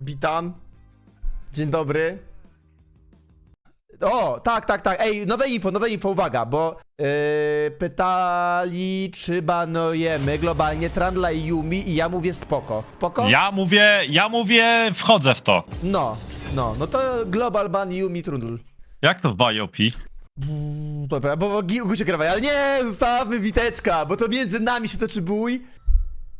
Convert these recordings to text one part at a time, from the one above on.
Witam. Dzień dobry. O, tak, tak, tak. Ej, nowe info, nowe info, uwaga, bo yy, pytali, czy banujemy globalnie Trandla i Yumi i ja mówię spoko. Spoko? Ja mówię, ja mówię, wchodzę w to. No, no, no to global ban Yumi Trundle. Jak to w BioP? Dobra, bo Gucie krawaj, ale nie, zostawmy Witeczka, bo to między nami się toczy bój.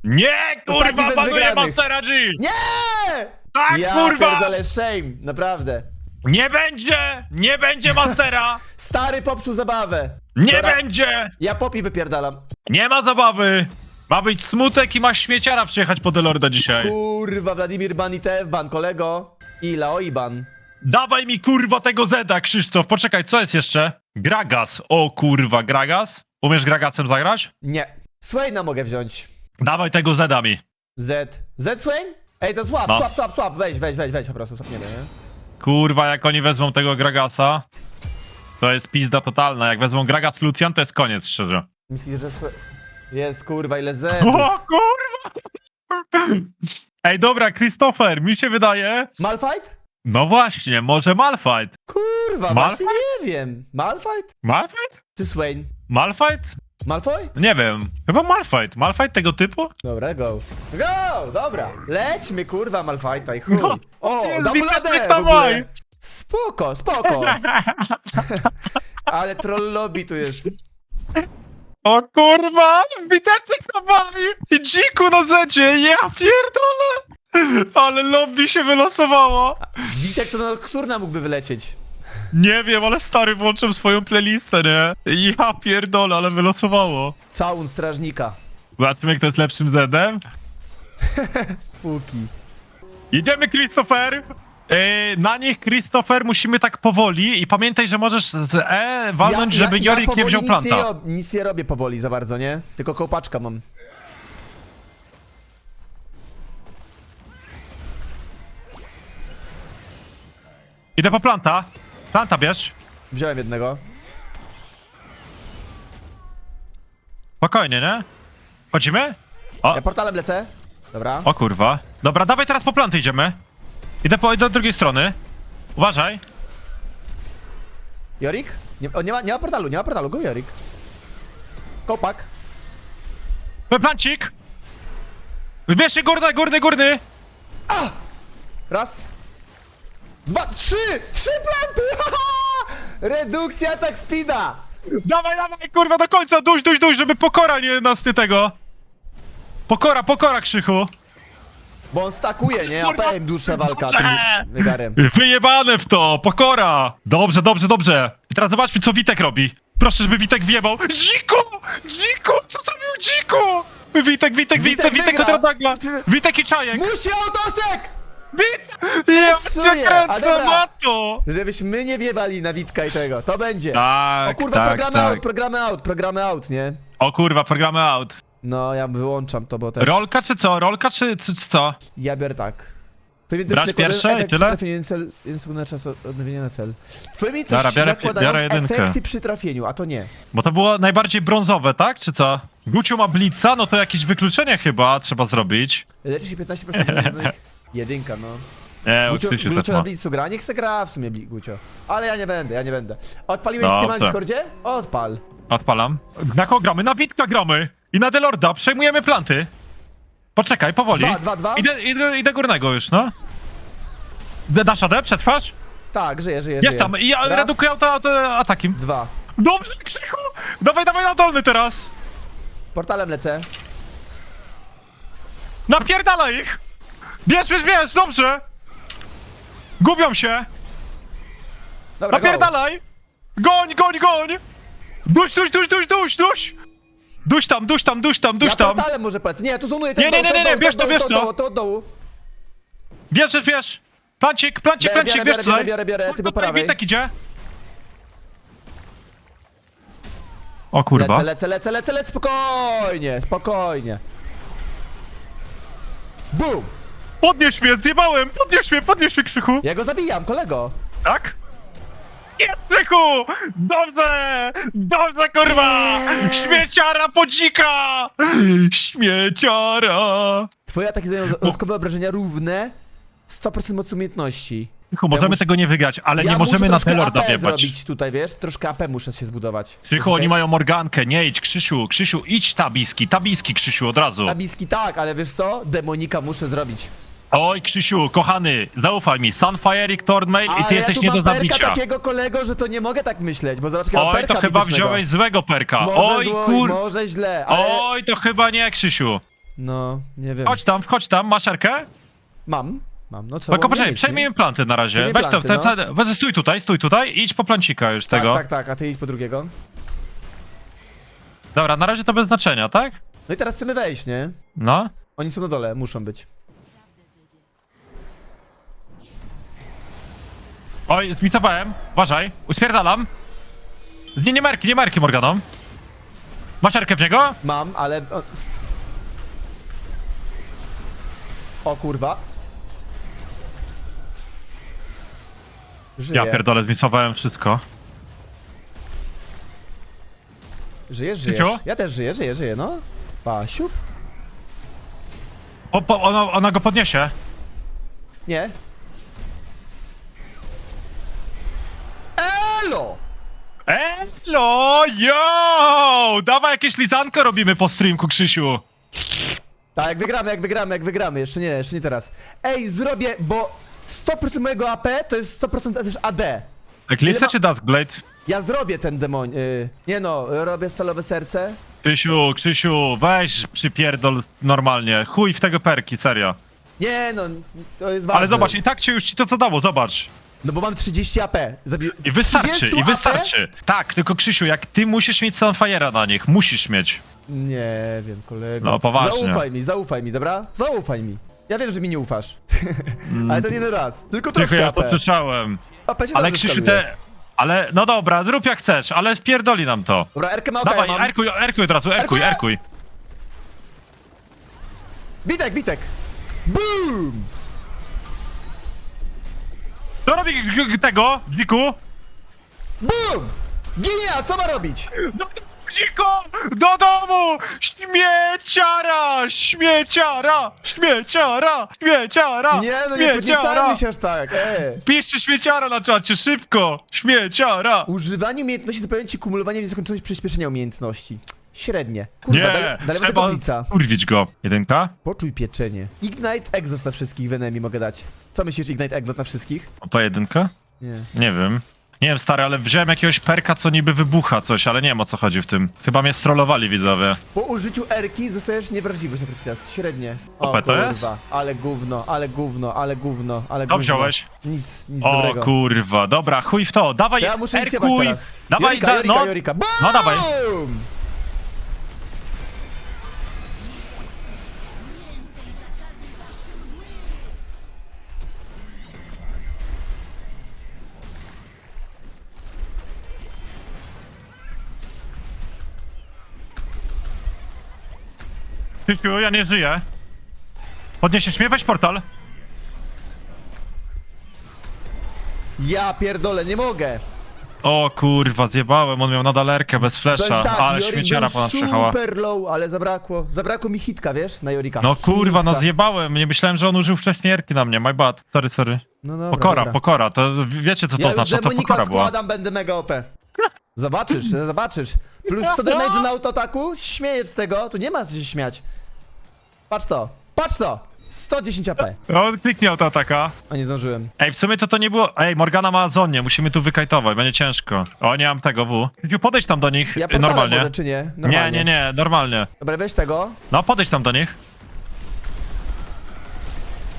Nie, Ostatni kurwa, bez wygranych. Mastera G! Nie! Tak, ja kurwa! pierdolę, shame, naprawdę. Nie będzie! Nie będzie Mastera! Stary popsuł zabawę. Nie Dobra, będzie! Ja popi wypierdalam. Nie ma zabawy! Ma być smutek i masz śmieciara przyjechać po Delorda dzisiaj. Kurwa, Wladimir ban i kolego. I Laoi ban. Dawaj mi kurwa tego Zeda, Krzysztof. Poczekaj, co jest jeszcze? Gragas. O kurwa, Gragas. Umiesz Gragasem zagrać? Nie. Swaina mogę wziąć. Dawaj tego Zeda mi. Z. Z Swain? Ej, to swap, No. swap, swap, swap. Weź, weź, weź, weź, po prostu swapniemy, nie? Kurwa, jak oni wezmą tego Gragasa, to jest pizda totalna. Jak wezmą Gragas Lucian, to jest koniec, szczerze. Myślisz, że Jest, kurwa, ile Z. O kurwa! Ej, dobra, Christopher, mi się wydaje... Malfight? No właśnie, może Malfight. Kurwa, Malphite? właśnie nie wiem. Malfight? Malfight? Czy Swain? Malfight? Malfoy? Nie wiem. Chyba Malfight. Malfight tego typu? Dobra, go. Go, dobra. Lećmy, kurwa, Malfighta i chuj. No, o, double AD w ogóle. boi. Spoko, spoko. Ale troll lobby tu jest. O kurwa! Witeczek to bawi! I dziku na zecie, ja pierdolę! Ale lobby się wylosowało! Witek to na nocturna mógłby wylecieć. Nie wiem, ale stary włączył swoją playlistę, nie? Ja pierdolę, ale wylosowało. Całun strażnika. Zobaczymy, kto jest lepszym Zedem. Póki. Jedziemy, Christopher! Yy, na nich, Christopher, musimy tak powoli i pamiętaj, że możesz z E walnąć, żeby Jorik nie powoli wziął nic planta. rob- nic nie robię powoli za bardzo, nie? Tylko kołpaczka mam. Idę po planta. Planta bierz. Wziąłem jednego. Spokojnie, nie? Chodzimy? O, Ja portalem lecę. Dobra. o kurwa. Dobra, dawaj teraz po planty idziemy. Idę po do drugiej strony. Uważaj. Jorik? Nie, o, nie, ma, nie ma portalu, nie ma portalu. Go Jorik. Kopak. Plancik! Bierzcie górny, górny, górny! Raz. Dwa, trzy! Trzy planty! Redukcja atak speeda! Dawaj, dawaj, kurwa, do końca, duś, duś, duś, żeby pokora nie nas nie tego. Pokora, pokora, Krzychu. Bo on stakuje, nie? Kurwa. APM dłuższa walka tym Dobrze. wygarem. Wyjebane w to, pokora. Dobrze, dobrze, dobrze. I teraz zobaczmy, co Witek robi. Proszę, żeby Witek wjebał. Dziku! Dziku! Co zrobił Dziku? Witek, Witek, Witek Witek, Witek, wygra. Witek i Czajek. Musi autosek! Psuje. cię A dobra. na to! Żebyśmy nie wiewali na Witka i tego. To będzie. Tak, o kurwa, programy out, programy out, programy out, nie? O kurwa, programy out. No, ja wyłączam to, bo też... Rolka czy co? Rolka czy, czy, czy co? Ja biorę tak. Twoje Brać pierwsze i efekty tyle? przy trafieniu, cel, jeden na czas odnowienia na cel. Umiejętności Dobra, biorę- nakładają biorę jedynkę. efekty przy trafieniu, a to nie. Bo to było najbardziej brązowe, tak? Czy co? Guciu ma blitza, no to jakieś wykluczenie chyba trzeba zrobić. Leczy się 15% Jedynka, no. Nie, Gucio, Gucio też na ma. Blitzu gra, niech se gra w sumie Bli- Gucio. Ale ja nie będę, ja nie będę. Odpaliłeś Dobrze. streama na Discordzie? Odpal. Odpalam. Na kogo gramy? Na Witka gramy! I na Delorda, przejmujemy planty. Poczekaj, powoli. Dwa, dwa, dwa? Idę, idę, idę górnego już, no. D- Dasz? Przetrwasz? Tak, żyję, żyję, Jest żyję. tam, i ja Raz, redukuję auto, auto atakiem. Dwa. Dobrze, Krzychu! Dawaj, dawaj na dolny teraz! Portalem lecę. Napierdala ich! Bierz, bierz, bierz, dobrze! Gubią się! Dobra. Napierdalaj! Goń, goń, goń! Duś, duś, duś, duś, duś, duś! Duś tam, duś tam, duś tam, duś Ja tam! portalem może polecę. Nie, tu zonuję ten Nie, nie, nie, nie, doł, bierz to, bierz to. to. od dołu. Bierz, bierz, bierz! Plancik, plancik, Biorę, plancik, biorę, bierz biorę, tutaj! biorę, biorę, ty po Tutaj prawej. Witek idzie! O kurwa. Lecę, lecę, lecę, lecę, lecę, spokojnie, spokojnie. Bum! Podnieś mnie, zjebałem! Podnieś mnie, podnieś mnie, Krzychu! Ja go zabijam, kolego. Tak? Jest, Krzychu! Dobrze! Dobrze, kurwa! Śmieciara podzika! Śmieciara! Twoje ataki zadają dodatkowe obrażenia równe 100% mocy umiejętności. Krzychu, możemy tego nie wygrać, ale ja nie możemy na troszkę Taylorda AP wjebać. zrobić tutaj, wiesz? Troszkę AP muszę się zbudować. Krzychu, oni mają Morgankę, nie idź, Krzysiu, Krzysiu, idź tabiski, tabiski, Krzysiu, od razu. Tabiski tak, ale wiesz co? Demonika muszę zrobić. Oj, Krzysiu, kochany, zaufaj mi, Sunfire, Thornmail i ty jesteś nie do mam perka zabicia. takiego kolego, że to nie mogę tak myśleć, bo zobacz, jakiego Oj, perka to chyba mitycznego. wziąłeś złego perka. Może Oj, zło, kur... może źle, ale... Oj, to chyba nie, Krzysiu. No, nie wiem. Chodź tam, chodź tam, masz erkę? Mam, mam, no co? Tylko mam nie poczekaj, mieć, przejmij nie? implanty na razie. Przejmij Weź to, implanty, te, te, weź, stój tutaj, stój tutaj i idź po plancika już Tak, tego. tak, tak, a ty idź po drugiego. Dobra, na razie to bez znaczenia, tak? No i teraz chcemy wejść, nie? No. Oni są na dole, muszą być. Oj, zmisowałem. Uważaj, uspierdalam. Nie, nie merki, nie merki, Morganą. Masz erkę w niego? Mam, ale... O, o kurwa. Żyje. Ja pierdolę, zmisowałem wszystko. Żyjesz, żyjesz. Ja też żyję, żyję, żyję, no. Pa, siup. O, po, ona, ona go podniesie. Nie. Elo, yo! Dawaj jakieś lizanko robimy po streamku, Krzysiu. Tak, jak wygramy, jak wygramy, jak wygramy. Jeszcze nie, jeszcze nie teraz. Ej, zrobię, bo 100% mojego AP to jest 100% też AD. Eclipse ma- czy Duskblade? Ja zrobię ten demon... Y, nie no, robię stalowe serce. Krzysiu, Krzysiu, weź przypierdol normalnie. Chuj w tego perki, serio. Nie no, to jest ważne. Ale zobacz, i tak ci już ci to co dało, zobacz. No bo mam 30 AP. Zabi... I wystarczy, 30 i wystarczy. Tak, tylko Krzysiu, jak ty musisz mieć Sunfire'a na nich, musisz mieć. Nie wiem, kolego. No, poważnie. Zaufaj mi, zaufaj mi, dobra? Zaufaj mi. Ja wiem, że mi nie ufasz. Ale to nie raz. Tylko Tylko troszkę ja AP. to słyszałem. AP się Ale dobrze Krzysiu, skaluje. te... Ale, no dobra, zrób jak chcesz, ale spierdoli nam to. Dobra, Erkę ma OK, Dawaj, mam. erkuj, erkuj od razu, erkuj, Erkuję! erkuj. Bitek, bitek! Boom! Co robi g- g- tego, Dziku? Boom! Ginie, a co ma robić? Do, dziko! Do domu! Śmieciara! Śmieciara! Śmieciara! Śmieciara! Nie, no nie podniecajmy się aż tak. E. Piszcie śmieciara na czacie, szybko! Śmieciara! Używanie umiejętności zapewnia ci kumulowanie nieskończoność przyspieszenia umiejętności. Średnie. Kurwa, Nie! dalej, tego Trzeba blica. urwić go. Jedynka? Poczuj pieczenie. Ignite Exhaust na wszystkich w enemy mogę dać. Co myślisz, Ignite Exhaust na wszystkich? O, To jedynka? Nie. Nie wiem. Nie wiem, stary, ale wziąłem jakiegoś perka, co niby wybucha coś, ale nie wiem o co chodzi w tym. Chyba mnie strollowali widzowie. Po użyciu Erki dostajesz niewrażliwość na krótki czas. Średnie. O OP to jest? kurwa, ale gówno, ale gówno, ale gówno, ale gówno. wziąłeś? Nic, nic O dobrego. kurwa, dobra, chuj w to, dawaj, ja muszę erkuj! teraz. Dawaj, Jorika, da, Jorika, no, Jorika. Boom! no dawaj. Krzysiu, ja nie żyję. Podniesiesz mnie? Weź portal. Ja pierdolę, nie mogę. O kurwa, zjebałem, on miał nadal erkę bez Powiem flesza, tak, ale Jorik śmieciara był ponad przejechała. super low, ale zabrakło, zabrakło mi hitka, wiesz, na Jorika. No kurwa, no Hitka. zjebałem, nie myślałem, że on użył wcześniej erki na mnie, my bad. Sorry, sorry. No dobra, Pokora, dobra. pokora, to wiecie co to Ja już oznacza, to demonika pokora była. składam, będę mega OP. Zobaczysz, zobaczysz. Plus 100 damage na autoataku, śmiejesz z tego, tu nie ma co się śmiać. Patrz to, patrz to! 110 AP. On kliknie to ataka. A nie zdążyłem. Ej, w sumie to to nie było... Ej, Morgana ma zonie, musimy tu wykajtować, będzie ciężko. O, nie mam tego, W. Krzysiu, Podejdź tam do nich, Ja y, portalem normalnie. może, czy nie? Nie, Normalnie. nie, nie, normalnie. Dobra, weź tego. No, podejdź tam do nich.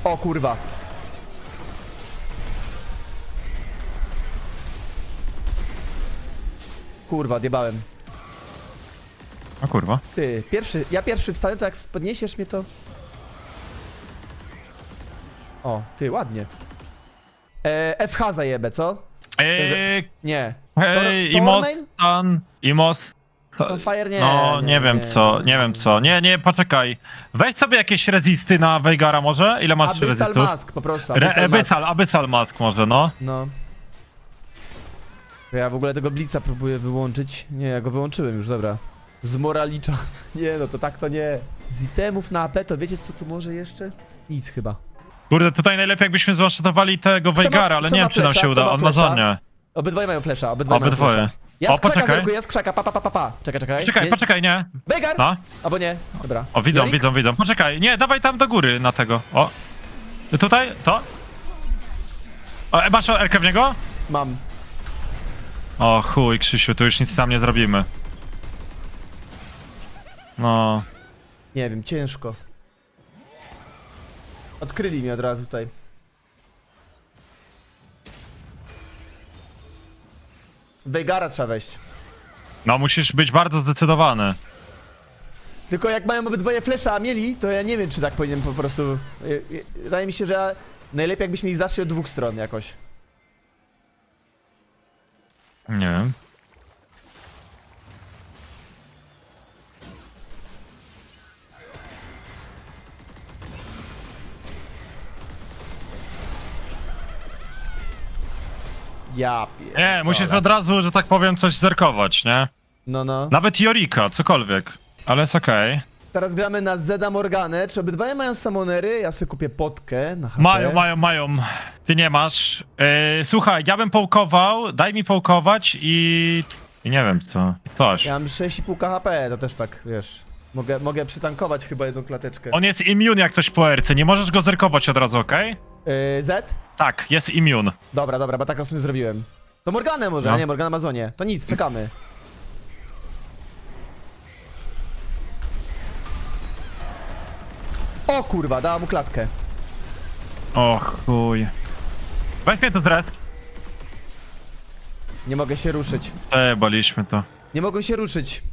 O kurwa. Kurwa, odjebałem. O kurwa. Ty, pierwszy, ja pierwszy wstanę, to jak podniesiesz mnie to... O, ty, ładnie. E, FH zajebę, co? Ej, Nie. Hej, Tor- Imos, Tormail? Stan, Imos. Sunfire? Nie. No, nie, wiem co, nie wiem co. Nie, nie, poczekaj. Weź sobie jakieś rezisty na Veigara może? Ile masz Abyssal rezistów? Mask, po prostu, Re- Abyssal Mask. Abyssal, Abyssal Mask może, no. No. Ja w ogóle tego Blitza próbuję wyłączyć. Nie, ja go wyłączyłem już, dobra. Z Moralicza. Nie no, to tak to nie. Z itemów na AP to wiecie co tu może jeszcze? Nic chyba. Kurde, tutaj najlepiej jakbyśmy zwłaszczatowali tego Weigara, ale kto nie ma wiem, czy nam flesza? się Kto uda. ma On ma flesza? Obydwoje mają flesza, obydwoje mają Obydwoje. flesza. Ja O, z krzaka poczekaj. zerkuję, z krzaka, pa, pa, pa, pa, pa. Czekaj, czekaj. Poczekaj, Nie- poczekaj, nie. Veigar! No. Albo nie, dobra. O, widzą, Jorik? widzą, widzą. Poczekaj, nie, dawaj tam do góry na tego. O. Tutaj, to. O, e, masz Erkę w niego? Mam. O chuj, Krzysiu, tu już nic tam nie zrobimy. No. Nie wiem, ciężko. Odkryli mnie od razu tutaj. Veigara trzeba wejść. No, musisz być bardzo zdecydowany. Tylko jak mają obydwoje flesza, a mieli, to ja nie wiem, czy tak powinien po prostu... y, y, Wydaje mi się, że najlepiej jakbyśmy ich zaszli od dwóch stron jakoś. Nie wiem. Ja pier... Nie, musisz od razu, że tak powiem, coś zerkować, nie? No, no. Nawet Jorika, cokolwiek. Ale jest okej. Teraz gramy na Zeda Morganę. Czy obydwoje mają samonery? Ja sobie kupię potkę na HP. Mają, mają, mają. Ty nie masz. Yy, słuchaj, ja bym połkował, daj mi połkować i... I nie wiem co. Coś. Ja mam 6,5 HP, to też tak, wiesz. Mogę, mogę przytankować chyba jedną klateczkę. On jest immune jak ktoś po RC, nie możesz go zerkować od razu, okej? Yy, Z? Tak, jest immune. Dobra, dobra, bo tak ostatnio zrobiłem. To Morganę może, No. a nie, Morgana ma zonie. To nic, czekamy. O kurwa, dała mu klatkę. O chuj. Weź mnie to zres. Nie mogę się ruszyć. Przejebaliśmy to. Nie mogę się ruszyć.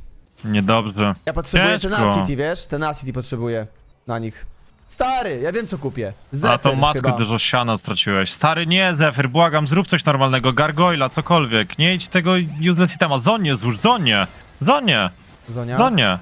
Niedobrze. Ja potrzebuję Ciężko. tenacity, wiesz? Tenacity potrzebuję na nich. Stary, ja wiem co kupię. A Zephyr to matko chyba. dużo siana straciłeś. Stary, nie, Zephyr, błagam, zrób coś normalnego. Gargoyla, cokolwiek. Nie idź tego useless itema. Zonie, złóż, zonie. Zonie, Zonia? zonie.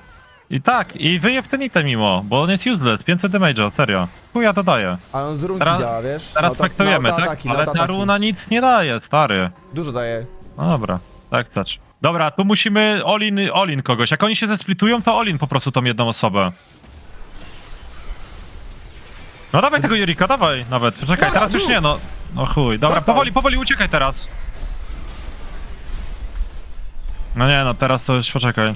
I tak, i wyjew ten item mimo, bo on jest useless. 500 damage'a, serio. Chuja to daje. A on z runki Teraz- działa, wiesz? Teraz Auto- spektujemy, na tak? autoataki, Ale ta runa nic nie daje, stary. Dużo daje. No dobra, tak chcesz. Dobra, tu musimy all-in, all-in kogoś. Jak oni się zesplitują, to all-in po prostu tą jedną osobę. No dawaj tego Jurika, dawaj nawet. Czekaj, teraz już nie, no. No chuj, dobra, Dostał. powoli, powoli uciekaj teraz. No nie, no teraz to już poczekaj.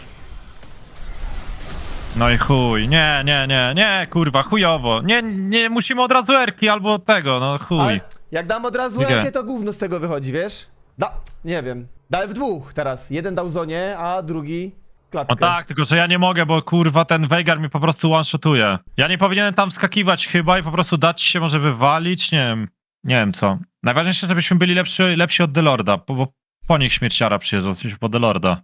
No i chuj, nie, nie, nie, nie, kurwa, chujowo. Nie, nie, musimy od razu erki albo tego, no chuj. Ale jak dam od razu Dziękuję. jakie to gówno z tego wychodzi, wiesz? Da, nie wiem. Dałem w dwóch teraz. Jeden dał zonie, a drugi klatkę. No tak, tylko że ja nie mogę, bo kurwa ten Veigar mi po prostu one-shotuje. Ja nie powinienem tam skakiwać chyba i po prostu dać się może wywalić, nie wiem. Nie wiem co. Najważniejsze, żebyśmy byli lepsi, lepsi od Delorda, bo, bo po nich śmierciara przyjeżdżał, po Delorda.